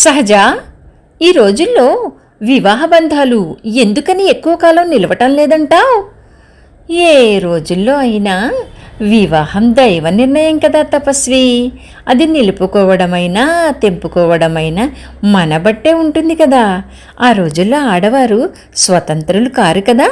సహజ ఈ రోజుల్లో వివాహ బంధాలు ఎందుకని ఎక్కువ కాలం నిలవటం లేదంటావు? ఏ రోజుల్లో అయినా వివాహం దైవ నిర్ణయం కదా తపస్వి. అది నిలుపుకోవడమైనా తెంపుకోవడమైనా మన బట్టే ఉంటుంది కదా. ఆ రోజుల్లో ఆడవారు స్వతంత్రులు కారు కదా.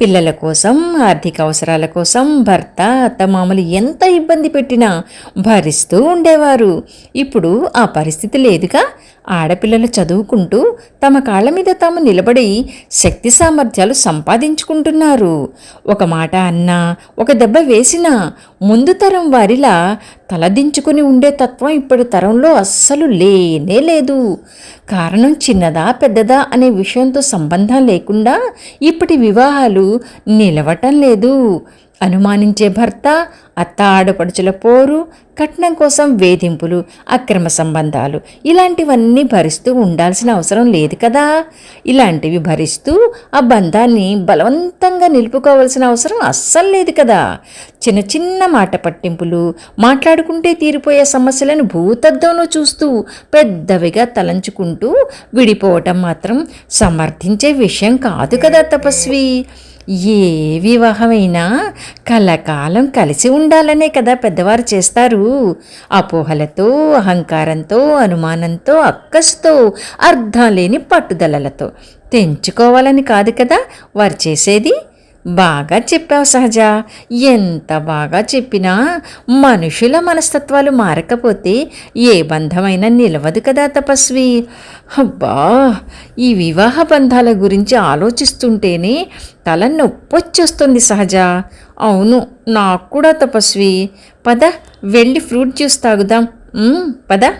పిల్లల కోసం ఆర్థిక అవసరాల కోసం భర్త అత్తమామలు ఎంత ఇబ్బంది పెట్టినా భరిస్తూ ఉండేవారు. ఇప్పుడు ఆ పరిస్థితి లేదుగా. ఆడపిల్లలు చదువుకుంటూ తమ కాళ్ళ మీద తాము నిలబడి శక్తి సామర్థ్యాలు సంపాదించుకుంటున్నారు. ఒక మాట అన్నా ఒక దెబ్బ వేసినా ముందు తరం వారిలా తలదించుకుని ఉండే తత్వం ఇప్పటి తరంలో అస్సలు లేనే లేదు. కారణం చిన్నదా పెద్దదా అనే విషయంతో సంబంధం లేకుండా ఇప్పటి వివాహాలు నిలవటం లేదు. అనుమానించే భర్త అత్త ఆడపడుచుల పోరు కట్నం కోసం వేధింపులు అక్రమ సంబంధాలు ఇలాంటివన్నీ భరిస్తూ ఉండాల్సిన అవసరం లేదు కదా. ఇలాంటివి భరిస్తూ ఆ బంధాన్ని బలవంతంగా నిలుపుకోవాల్సిన అవసరం అస్సలు లేదు కదా. చిన్న చిన్న మాట పట్టింపులు మాట్లాడుకుంటే తీరిపోయే సమస్యలను భూతద్దంలో చూస్తూ పెద్దవిగా తలంచుకుంటూ విడిపోవటం మాత్రం సమర్థించే విషయం కాదు కదా తపస్వి. ఏ వివాహమైనా కలకాలం కలిసి ఉండాలనే కదా పెద్దవారు చేస్తారు. అపోహలతో అహంకారంతో అనుమానంతో అక్కసుతో అర్థం లేని పట్టుదలలతో. తెంచుకోవాలని కాదు కదా వారు చేసేది? బాగా చెప్పావు సహజ. ఎంత బాగా చెప్పినా మనుషుల మనస్తత్వాలు మారకపోతే ఏ బంధమైనా నిలవదు కదా తపస్వి. అబ్బా ఈ వివాహ బంధాల గురించి ఆలోచిస్తుంటేనే తల నొప్పొచ్చేస్తుంది సహజ. అవును నాకు కూడా తపస్వి. పద వెళ్ళి ఫ్రూట్ జ్యూస్ తాగుదాం. పద.